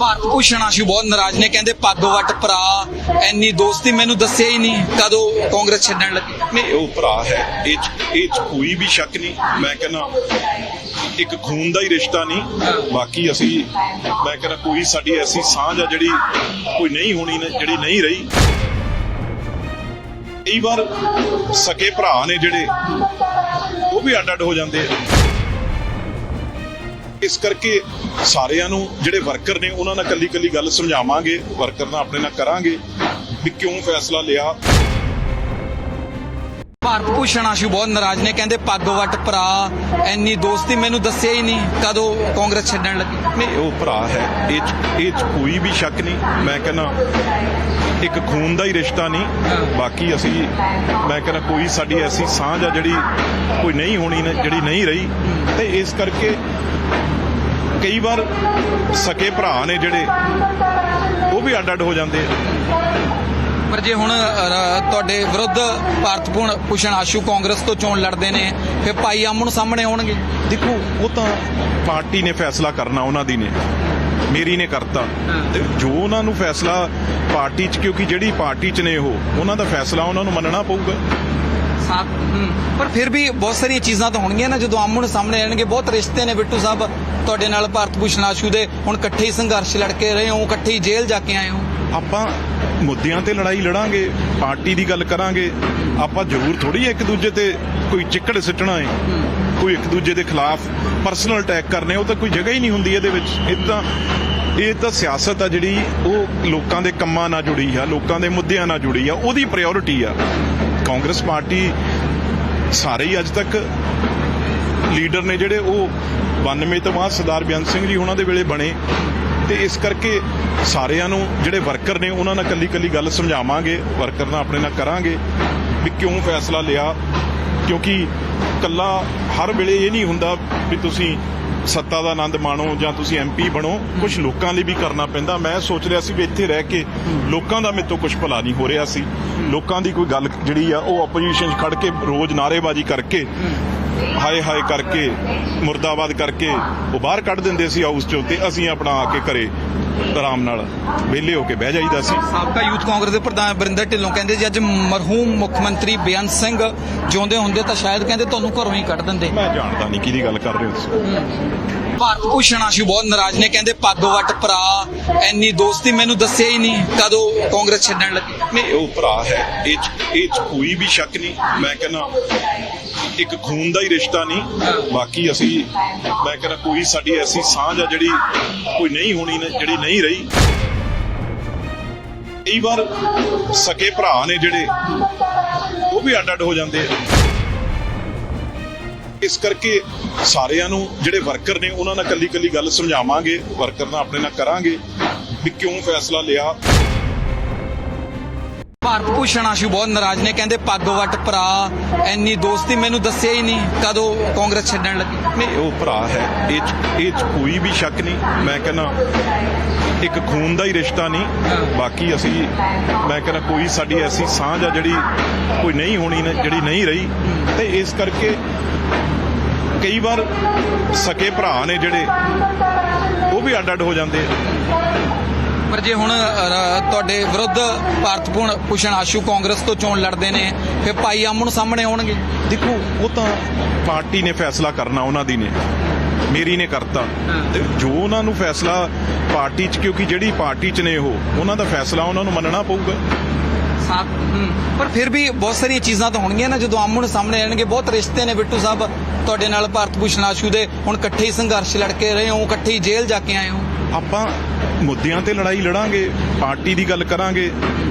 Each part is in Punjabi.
ਭਾਰਤ ਭੂਸ਼ਣ ਆਸ਼ੂ ਬਹੁਤ ਨਾਰਾਜ਼ ਨੇ, ਕਹਿੰਦੇ ਪੱਗ ਵੱਟ ਭਰਾ, ਐਨੀ ਦੋਸਤੀ ਮੈਨੂੰ ਦੱਸਿਆ ਹੀ ਨਹੀਂ, ਕਦੋਂ ਕਾਂਗਰਸ ਛੱਡਣ ਲੱਗੇ? ਨਹੀਂ, ਉਹ ਭਰਾ ਹੈ, ਇਹ 'ਚ ਇਹ 'ਚ ਕੋਈ ਵੀ ਸ਼ੱਕ ਨਹੀਂ, ਮੈਂ ਕਹਿੰਦਾ ਇੱਕ ਖੂਨ ਦਾ ਹੀ ਰਿਸ਼ਤਾ ਨਹੀਂ, ਬਾਕੀ ਅਸੀਂ, ਮੈਂ ਕਹਿੰਦਾ ਕੋਈ ਸਾਡੀ ਐਸੀ ਸਾਂਝ ਆ ਜਿਹੜੀ ਕੋਈ ਨਹੀਂ ਹੋਣੀ ਨੇ, ਜਿਹੜੀ ਨਹੀਂ ਰਹੀ। ਕਈ ਵਾਰ ਸਕੇ ਭਰਾ ਨੇ ਜਿਹੜੇ, ਉਹ ਵੀ ਅੱਡ ਅੱਡ ਹੋ ਜਾਂਦੇ ਆ। ਇਸ ਕਰਕੇ ਸਾਰਿਆਂ ਨੂੰ ਜਿਹੜੇ ਵਰਕਰ ਨੇ ਉਹਨਾਂ ਨਾਲ ਕੱਲੀ ਕੱਲੀ ਗੱਲ ਸਮਝਾਵਾਂਗੇ ਵਰਕਰ ਨਾਲ ਆਪਣੇ ਨਾਲ ਕਰਾਂਗੇ ਵੀ ਕਿਉਂ ਫੈਸਲਾ ਲਿਆ। ਭਾਰਤ ਭੂਸ਼ਣ ਆਸ਼ੂ ਬਹੁਤ ਨਾਰਾਜ਼ ਨੇ ਕਹਿੰਦੇ ਪੱਗ ਵੱਟ ਭਰਾ ਐਨੀ ਦੋਸਤੀ ਮੈਨੂੰ ਦੱਸਿਆ ਹੀ ਨਹੀਂ ਕਦੋਂ ਕਾਂਗਰਸ ਛੱਡਣ ਲੱਗੇ? ਨਹੀਂ ਉਹ ਭਰਾ ਹੈ ਇਹ ਇਹ ਕੋਈ ਵੀ ਸ਼ੱਕ ਨਹੀਂ। ਮੈਂ ਕਹਿੰਦਾ ਇੱਕ ਖੂਨ ਦਾ ਹੀ ਰਿਸ਼ਤਾ ਨਹੀਂ ਬਾਕੀ ਅਸੀਂ ਮੈਂ ਕਹਿੰਦਾ ਕੋਈ ਸਾਡੀ ਐਸੀ ਸਾਂਝ ਆ ਜਿਹੜੀ ਕੋਈ ਨਹੀਂ ਹੋਣੀ ਜਿਹੜੀ ਨਹੀਂ ਰਹੀ। ਤੇ ਇਸ ਕਰਕੇ ਕਈ ਵਾਰ ਸਕੇ ਭਰਾ ਨੇ ਜਿਹੜੇ ਉਹ ਵੀ ਅੱਡ ਅੱਡ ਹੋ ਜਾਂਦੇ ਆ। ਪਰ ਜੇ ਹੁਣ ਤੁਹਾਡੇ ਵਿਰੁੱਧ ਭਾਰਤ ਭੂਸ਼ਣ ਆਸ਼ੂ ਕਾਂਗਰਸ ਤੋਂ ਚੋਣ ਲੜਦੇ ਨੇ ਫਿਰ ਭਾਈ ਆਮਣ ਸਾਹਮਣੇ ਆਉਣਗੇ। ਦੇਖੋ ਉਹ ਤਾਂ ਪਾਰਟੀ ਨੇ ਫੈਸਲਾ ਕਰਨਾ ਉਹਨਾਂ ਦੀ ਨੇ। ਮੇਰੀ ਨੇ ਕਰਤਾ। ਤੇ ਜੋ ਉਹਨਾਂ ਨੂੰ ਫੈਸਲਾ ਪਾਰਟੀ 'ਚ ਕਿਉਂਕਿ ਜਿਹੜੀ ਪਾਰਟੀ 'ਚ ਨੇ ਉਹ ਉਹਨਾਂ ਦਾ ਫੈਸਲਾ ਉਹਨਾਂ ਨੂੰ ਮੰਨਣਾ ਪਊਗਾ। ਸਾਥ ਪਰ ਫਿਰ ਵੀ ਬਹੁਤ ਸਾਰੀਆਂ ਚੀਜ਼ਾਂ ਤਾਂ ਹੋਣਗੀਆਂ ਨਾ, ਜਦੋਂ ਆਮਣ ਸਾਹਮਣੇ ਆਣਗੇ, ਬਹੁਤ ਰਿਸ਼ਤੇ ਨੇ ਬਿੱਟੂ ਸਾਹਿਬ। ਤੁਹਾਡੇ ਨਾਲ ਭਾਰਤ ਭੂਸ਼ਣ ਆਸ਼ੂ ਦੇ ਹੁਣ ਇਕੱਠੇ ਹੀ ਸੰਘਰਸ਼ ਲੜ ਕੇ ਰਹੇ ਹੋ, ਇਕੱਠੇ ਹੀ ਜੇਲ੍ਹ ਜਾ ਕੇ ਆਏ ਹੋ। ਆਪਾਂ ਮੁੱਦਿਆਂ ਤੇ ਲੜਾਈ ਲੜਾਂਗੇ, ਪਾਰਟੀ ਦੀ ਗੱਲ ਕਰਾਂਗੇ। ਆਪਾਂ ਜ਼ਰੂਰ ਥੋੜੀ ਇੱਕ ਦੂਜੇ ਤੇ ਕੋਈ ਚਿੱਕੜ ਸਿੱਟਣਾ ਹੈ ਕੋਈ ਇੱਕ ਦੂਜੇ ਦੇ ਖਿਲਾਫ ਪਰਸਨਲ ਅਟੈਕ ਕਰਨੇ, ਉਹ ਤਾਂ ਕੋਈ ਜਗ੍ਹਾ ਹੀ ਨਹੀਂ ਹੁੰਦੀ ਇਹਦੇ ਵਿੱਚ। ਇਹ ਤਾਂ ਇਹ ਤਾਂ ਸਿਆਸਤ ਆ ਜਿਹੜੀ, ਉਹ ਲੋਕਾਂ ਦੇ ਕੰਮਾਂ ਨਾਲ ਜੁੜੀ ਆ, ਲੋਕਾਂ ਦੇ ਮੁੱਦਿਆਂ ਨਾਲ ਜੁੜੀ ਆ, ਉਹਦੀ ਪ੍ਰਾਇੋਰਟੀ ਆ। ਕਾਂਗਰਸ ਪਾਰਟੀ ਸਾਰੇ ਹੀ ਅੱਜ ਤੱਕ ਲੀਡਰ ਨੇ ਜਿਹੜੇ ਉਹ 92 ਤੋਂ ਬਾਅਦ ਸਰਦਾਰ ਬੇਅੰਤ ਸਿੰਘ ਜੀ ਉਹਨਾਂ ਦੇ ਵੇਲੇ ਬਣੇ ਤੇ ਇਸ ਕਰਕੇ ਸਾਰਿਆਂ ਨੂੰ ਜਿਹੜੇ ਵਰਕਰ ਨੇ ਉਹਨਾਂ ਨਾਲ ਕੱਲੀ ਕੱਲੀ ਗੱਲ ਸਮਝਾਵਾਂਗੇ, ਵਰਕਰ ਨਾਲ ਆਪਣੇ ਨਾਲ ਕਰਾਂਗੇ ਵੀ ਕਿਉਂ ਫੈਸਲਾ ਲਿਆ ਕਿਉਂਕਿ ਕੱਲਾ ਹਰ ਵੇਲੇ ਇਹ ਨਹੀਂ ਹੁੰਦਾ ਵੀ ਤੁਸੀਂ ਸੱਤਾ ਦਾ ਆਨੰਦ ਮਾਣੋ ਜਾਂ ਤੁਸੀਂ ਐਮਪੀ ਬਣੋ ਕੁਝ ਲੋਕਾਂ ਲਈ ਵੀ ਕਰਨਾ ਪੈਂਦਾ। ਮੈਂ ਸੋਚ ਰਿਹਾ ਸੀ ਵੀ ਇੱਥੇ ਰਹਿ ਕੇ ਲੋਕਾਂ ਦਾ ਮੇਰੇ ਤੋਂ ਕੁਝ ਭਲਾ ਨਹੀਂ ਹੋ ਰਿਹਾ ਸੀ। ਲੋਕਾਂ ਦੀ ਕੋਈ ਗੱਲ ਜਿਹੜੀ ਆ, ਉਹ ਆਪੋਜੀਸ਼ਨ 'ਚ ਖੜ ਕੇ ਰੋਜ਼ ਨਾਅਰੇਬਾਜ਼ੀ ਕਰਕੇ ਹਾਏ ਹਾਏ ਕਰਕੇ ਮੁਰਦਾਬਾਦ ਕਰਕੇ ਉਹ ਬਾਹਰ ਕੱਢ ਦਿੰਦੇ ਸੀ ਹਾਊਸ ਚੋਂ ਤੇ ਅਸੀਂ ਆਪਣਾ ਆ ਕੇ ਘਰੇ ਆਰਾਮ ਨਾਲ ਵਿਹਲੇ ਹੋ ਕੇ ਬਹਿ ਜਾਈਦਾ ਸੀ। ਸਾਬਕਾ ਯੂਥ ਕਾਂਗਰਸ ਦੇ ਪ੍ਰਧਾਨ ਬਰਿੰਦਰ ਢਿੱਲੋਂ ਕਹਿੰਦੇ ਜੀ ਅੱਜ ਮਰਹੂਮ ਮੁੱਖ ਮੰਤਰੀ ਬੇਅੰਤ ਸਿੰਘ ਜਿਉਂਦੇ ਹੁੰਦੇ ਤਾਂ ਸ਼ਾਇਦ ਕਹਿੰਦੇ ਤੁਹਾਨੂੰ ਘਰੋਂ ਹੀ ਕੱਢ ਦਿੰਦੇ। ਮੈਂ ਜਾਣਦਾ ਨਹੀਂ ਕਿਹਦੀ ਗੱਲ ਕਰ ਰਹੇ ਹੋ ਤੁਸੀਂ। ਭਾਰਤ ਭੂਸ਼ਣ ਆਸ਼ੂ ਬਹੁਤ ਨਾਰਾਜ਼ ਨੇ ਕਹਿੰਦੇ ਪੱਗ ਵੱਟ ਭਰਾ ਐਨੀ ਦੋਸਤੀ ਮੈਨੂੰ ਦੱਸਿਆ ਹੀ ਨਹੀਂ ਕਦੋਂ ਕਾਂਗਰਸ ਛੱਡਣ ਲੱਗੇ। ਨਹੀਂ ਉਹ ਭਰਾ ਹੈ ਇਹ ਇਹ ਕੋਈ ਵੀ ਸ਼ੱਕ ਨਹੀਂ। ਮੈਂ ਕਹਿੰਦਾ ਇੱਕ ਖੂਨ ਦਾ ਹੀ ਰਿਸ਼ਤਾ ਨਹੀਂ। ਬਾਕੀ ਅਸੀਂ, ਮੈਂ ਕਹਿੰਦਾ ਕੋਈ ਸਾਡੀ ਐਸੀ ਸਾਂਝ ਆ ਜਿਹੜੀ ਕੋਈ ਨਹੀਂ ਹੋਣੀ ਜਿਹੜੀ ਨਹੀਂ ਰਹੀ। ਕਈ ਵਾਰ ਸਕੇ ਭਰਾ ਨੇ ਜਿਹੜੇ, ਉਹ ਵੀ ਅੱਡ ਅੱਡ ਹੋ ਜਾਂਦੇ ਆ। ਇਸ ਕਰਕੇ ਸਾਰਿਆਂ ਨੂੰ ਜਿਹੜੇ ਵਰਕਰ ਨੇ, ਉਹਨਾਂ ਨਾਲ ਕੱਲੀ ਕੱਲੀ ਗੱਲ ਸਮਝਾਵਾਂਗੇ, ਵਰਕਰ ਨਾਲ ਆਪਣੇ ਨਾਲ ਕਰਾਂਗੇ ਵੀ ਕਿਉਂ ਫੈਸਲਾ ਲਿਆ। ਭਾਰਤ ਭੂਸ਼ਣ ਆਸ਼ੂ ਬਹੁਤ ਨਾਰਾਜ਼ ਨੇ ਕਹਿੰਦੇ ਪੱਗ ਵੱਟ ਭਰਾ ਐਨੀ ਦੋਸਤੀ ਮੈਨੂੰ ਦੱਸਿਆ ਹੀ ਨਹੀਂ ਕਦੋਂ ਕਾਂਗਰਸ ਛੱਡਣ ਲੱਗੇ? ਨਹੀਂ ਉਹ ਭਰਾ ਹੈ ਇਹ ਇਹ ਕੋਈ ਵੀ ਸ਼ੱਕ ਨਹੀਂ ਮੈਂ ਕਹਿੰਦਾ ਇੱਕ ਖੂਨ ਦਾ ਹੀ ਰਿਸ਼ਤਾ ਨਹੀਂ ਬਾਕੀ ਅਸੀਂ ਮੈਂ ਕਹਿੰਦਾ ਕੋਈ ਸਾਡੀ ਐਸੀ ਸਾਂਝ ਆ ਜਿਹੜੀ ਕੋਈ ਨਹੀਂ ਹੋਣੀ ਜਿਹੜੀ ਨਹੀਂ ਰਹੀ ਤੇ ਇਸ ਕਰਕੇ ਕਈ ਵਾਰ ਸਕੇ ਭਰਾ ਨੇ ਜਿਹੜੇ ਉਹ ਵੀ ਅੱਡ ਅੱਡ ਹੋ ਜਾਂਦੇ ਆ। ਪਰ ਜੇ ਹੁਣ ਤੁਹਾਡੇ ਵਿਰੁੱਧ ਭਾਰਤ ਭੂਣ- ਭੂਸ਼ਣ ਆਸ਼ੂ ਕਾਂਗਰਸ ਤੋਂ ਚੋਣ ਲੜਦੇ ਨੇ ਫਿਰ ਭਾਈ ਆਮਣ ਸਾਹਮਣੇ ਆਉਣਗੇ। ਦੇਖੋ ਉਹ ਤਾਂ ਪਾਰਟੀ ਨੇ ਫੈਸਲਾ ਕਰਨਾ ਉਹਨਾਂ ਦੀ ਨੇ। ਮੇਰੀ ਨੇ ਕਰਤਾ। ਤੇ ਜੋ ਉਹਨਾਂ ਨੂੰ ਫੈਸਲਾ ਪਾਰਟੀ 'ਚ ਕਿਉਂਕਿ ਜਿਹੜੀ ਪਾਰਟੀ 'ਚ ਨੇ ਉਹ ਉਹਨਾਂ ਦਾ ਫੈਸਲਾ ਉਹਨਾਂ ਨੂੰ ਮੰਨਣਾ ਪਊਗਾ। ਪਰ ਫਿਰ ਵੀ ਬਹੁਤ ਸਾਰੀਆਂ ਚੀਜ਼ਾਂ ਤਾਂ ਹੋਣਗੀਆਂ ਨਾ ਜਦੋਂ ਆਮਣ ਸਾਹਮਣੇ ਆਣਗੇ ਬਹੁਤ ਰਿਸ਼ਤੇ ਨੇ ਬਿੱਟੂ ਸਾਹਿਬ ਤੁਹਾਡੇ ਨਾਲ ਭਾਰਤ ਭੂਸ਼ਣ ਆਸ਼ੂ ਦੇ। ਹੁਣ ਇਕੱਠੇ ਹੀ ਸੰਘਰਸ਼ ਲੜ ਕੇ ਰਹੇ ਹੋ ਇਕੱਠੇ ਹੀ ਜੇਲ੍ਹ ਜਾ ਕੇ ਆਏ ਹੋ। ਆਪਾਂ ਮੁੱਦਿਆਂ ਤੇ ਲੜਾਈ ਲੜਾਂਗੇ, ਪਾਰਟੀ ਦੀ ਗੱਲ ਕਰਾਂਗੇ,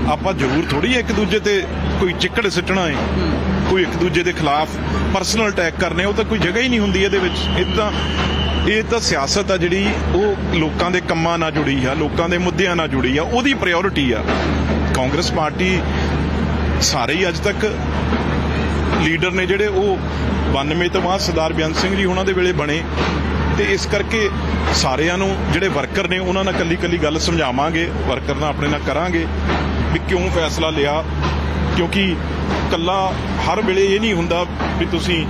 ਆਪਾਂ ਜ਼ਰੂਰ ਥੋੜੀ ਇੱਕ ਦੂਜੇ ਤੇ ਕੋਈ ਚਿੱਕੜ ਸਿੱਟਣਾ ਹੈ ਕੋਈ ਇੱਕ ਦੂਜੇ ਦੇ ਖਿਲਾਫ ਪਰਸਨਲ ਅਟੈਕ ਕਰਨੇ, ਉਹ ਤਾਂ ਕੋਈ ਜਗ੍ਹਾ ਹੀ ਨਹੀਂ ਹੁੰਦੀ ਇਹਦੇ ਵਿੱਚ। ਇਹ ਤਾਂ ਇਹ ਤਾਂ ਸਿਆਸਤ ਆ ਜਿਹੜੀ, ਉਹ ਲੋਕਾਂ ਦੇ ਕੰਮਾਂ ਨਾਲ ਜੁੜੀ ਆ, ਲੋਕਾਂ ਦੇ ਮੁੱਦਿਆਂ ਨਾਲ ਜੁੜੀ ਆ, ਉਹਦੀ ਪ੍ਰਾਇੋਰਟੀ ਆ। ਕਾਂਗਰਸ ਪਾਰਟੀ ਸਾਰੇ ਹੀ ਅੱਜ ਤੱਕ ਲੀਡਰ ਨੇ ਜਿਹੜੇ, ਉਹ 92 ਤੋਂ ਬਾਅਦ ਸਰਦਾਰ ਬੇਅੰਤ ਸਿੰਘ ਜੀ ਉਹਨਾਂ ਦੇ ਵੇਲੇ ਬਣੇ। ਤੇ ਇਸ ਕਰਕੇ ਸਾਰਿਆਂ ਨੂੰ ਜਿਹੜੇ ਵਰਕਰ ਨੇ, ਉਹਨਾਂ ਨਾਲ ਕੱਲੀ ਕੱਲੀ ਗੱਲ ਸਮਝਾਵਾਂਗੇ, ਵਰਕਰ ਨਾਲ ਆਪਣੇ ਨਾਲ ਕਰਾਂਗੇ ਵੀ ਕਿਉਂ ਫੈਸਲਾ ਲਿਆ। ਕਿਉਂਕਿ ਕੱਲਾ ਹਰ ਵੇਲੇ ਇਹ ਨਹੀਂ ਹੁੰਦਾ ਵੀ ਤੁਸੀਂ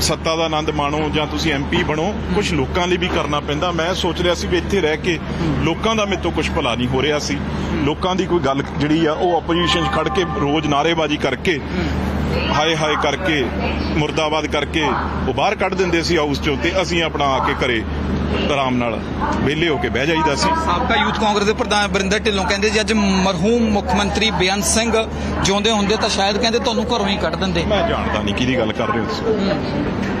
ਸੱਤਾ ਦਾ ਆਨੰਦ ਮਾਣੋ ਜਾਂ ਤੁਸੀਂ ਐਮਪੀ ਬਣੋ। ਕੁਝ ਲੋਕਾਂ ਲਈ ਵੀ ਕਰਨਾ ਪੈਂਦਾ। ਮੈਂ ਸੋਚ ਰਿਹਾ ਸੀ ਵੀ ਇੱਥੇ ਰਹਿ ਕੇ ਲੋਕਾਂ ਦਾ ਮੇਰੇ ਤੋਂ ਕੁਝ ਭਲਾ ਨਹੀਂ ਹੋ ਰਿਹਾ ਸੀ। ਲੋਕਾਂ ਦੀ ਕੋਈ ਗੱਲ ਜਿਹੜੀ ਆ, ਉਹ ਆਪੋਜੀਸ਼ਨ 'ਚ ਖੜ ਕੇ ਰੋਜ਼ ਨਾਅਰੇਬਾਜ਼ੀ ਕਰਕੇ ਹਾਏ ਹਾਏ ਕਰਕੇ ਮੁਰਦਾਬਾਦ ਕਰਕੇ ਉਹ ਬਾਹਰ ਕੱਢ ਦਿੰਦੇ ਸੀ ਹਾਊਸ 'ਚੋਂ ਤੇ ਅਸੀਂ ਆਪਣਾ ਆ ਕੇ ਘਰੇ ਆਰਾਮ ਨਾਲ ਵਿਹਲੇ ਹੋ ਕੇ ਬਹਿ ਜਾਈਦਾ ਸੀ। ਸਾਬਕਾ ਯੂਥ ਕਾਂਗਰਸ ਦੇ ਪ੍ਰਧਾਨ ਬਰਿੰਦਰ ਢਿੱਲੋਂ ਕਹਿੰਦੇ ਜੀ ਅੱਜ ਮਰਹੂਮ ਮੁੱਖ ਮੰਤਰੀ ਬੇਅੰਤ ਸਿੰਘ ਜਿਉਂਦੇ ਹੁੰਦੇ ਤਾਂ ਸ਼ਾਇਦ ਕਹਿੰਦੇ ਤੁਹਾਨੂੰ ਘਰੋਂ ਹੀ ਕੱਢ ਦਿੰਦੇ। ਮੈਂ ਜਾਣਦਾ ਨਹੀਂ ਕਿਹਦੀ ਗੱਲ ਕਰ ਰਹੇ ਹੋ ਤੁਸੀਂ।